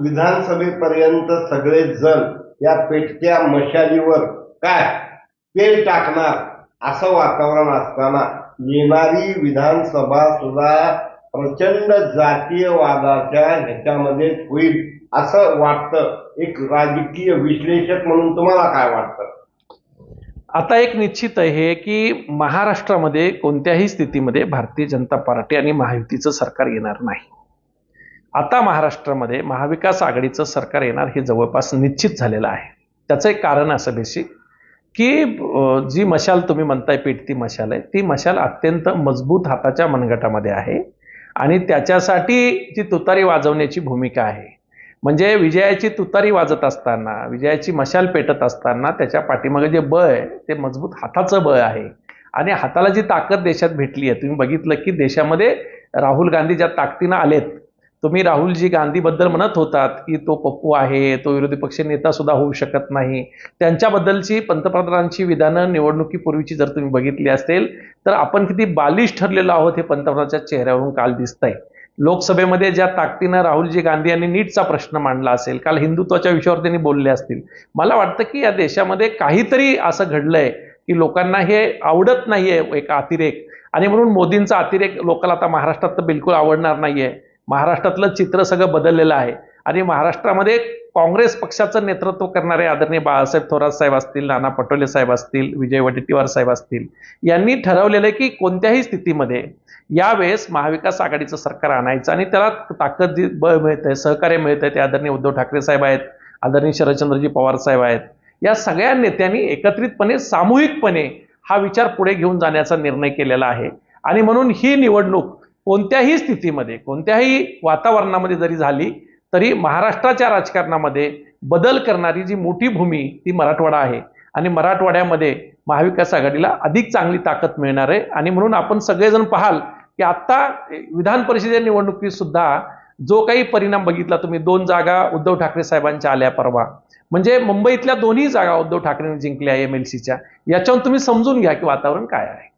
विधानसभेपर्यंत सगळे जण या पेटत्या मशालीवर काय तेल टाकणार असं वातावरण असताना येणारी विधानसभा सुद्धा प्रचंड जातीयवादाच्या ह्याच्यामध्ये होईल असं वाटतं. एक राजकीय विश्लेषक म्हणून तुम्हाला काय वाटतं? आता एक निश्चित आहे की महाराष्ट्रामध्ये कोणत्याही स्थितीमध्ये भारतीय जनता पार्टी आणि महायुतीचं सरकार येणार नाही. आता महाराष्ट्रामध्ये महाविकास आघाडीचं सरकार येणार हे जवळपास निश्चित झालेलं आहे. त्याचं एक कारण असं बेसिक की जी मशाल तुम्ही म्हणताय पेटती मशाल आहे. ती मशाल अत्यंत मजबूत हाताच्या मनगटामध्ये आहे आणि त्याच्यासाठी जी तुतारी वाजवण्याची भूमिका आहे. म्हणजे विजयाची तुतारी वाजत असताना विजयाची मशाल पेटत असताना त्याच्या पाठीमागे जे बळ आहे ते मजबूत हाताचं बळ आहे. आणि हाताला जी ताकद देशात भेटली आहे तुम्ही बघितलं की देशामध्ये राहुल गांधी ज्या ताकदीनं आलेत तुम्ही राहुलजी गांधीबद्दल म्हणत होतात की तो पप्पू आहे तो विरोधी पक्ष नेता सुद्धा होऊ शकत नाही. त्यांच्याबद्दलची पंतप्रधानांची विधानं निवडणुकीपूर्वीची जर तुम्ही बघितली असेल तर आपण किती बालिश ठरलेलो आहोत हे पंतप्रधानाच्या चेहऱ्यावरून काल दिसतंय. लोकसभेमध्ये ज्या ताकदीनं राहुलजी गांधी यांनी नीटचा प्रश्न मांडला असेल काल हिंदुत्वाच्या विषयावर त्यांनी बोलले असतील. मला वाटतं की या देशामध्ये काहीतरी असं घडलंय की लोकांना हे आवडत नाहीये एक अतिरेक. आणि म्हणून मोदींचा अतिरेक लोकांना आता महाराष्ट्रात तर बिलकुल आवडणार नाहीये. महाराष्ट्रातलं चित्र सगळं बदललेलं आहे. आणि महाराष्ट्रामध्ये काँग्रेस पक्षाचं नेतृत्व करणारे आदरणीय बाळासाहेब थोरात साहेब असतील नाना पटोले साहेब असतील विजय वडेट्टीवार साहेब असतील यांनी ठरवलेलं आहे की कोणत्याही स्थितीमध्ये यावेळेस महाविकास आघाडीचं सरकार आणायचं आणि त्याला ताकद जी बळ मिळत आहे सहकार्य मिळत आहे ते आदरणीय उद्धव ठाकरे साहेब आहेत आदरणीय शरदचंद्रजी पवार साहेब आहेत. या सगळ्या नेत्यांनी एकत्रितपणे सामूहिकपणे हा विचार पुढे घेऊन जाण्याचा निर्णय केलेला आहे. आणि म्हणून ही निवडणूक कोणत्याही स्थितीमध्ये कोणत्याही वातावरणामध्ये जरी झाली तरी महाराष्ट्राच्या राजकारणामध्ये बदल करणारी जी मोठी भूमी ती मराठवाडा आहे. आणि मराठवाड्यामध्ये महाविकास आघाडीला अधिक चांगली ताकद मिळणार आहे. आणि म्हणून आपण सगळेजण पाहाल की आत्ता विधान परिषदे निवडणुकीत सुद्धा जो काही परिणाम बघितला तुम्ही दोन जागा उद्धव ठाकरे साहेबांच्या आल्या परवा. म्हणजे मुंबईतल्या दोन्ही जागा उद्धव ठाकरेंनी जिंकल्या एम एल सीच्या याच्यावर तुम्ही समजून घ्या की वातावरण काय आहे.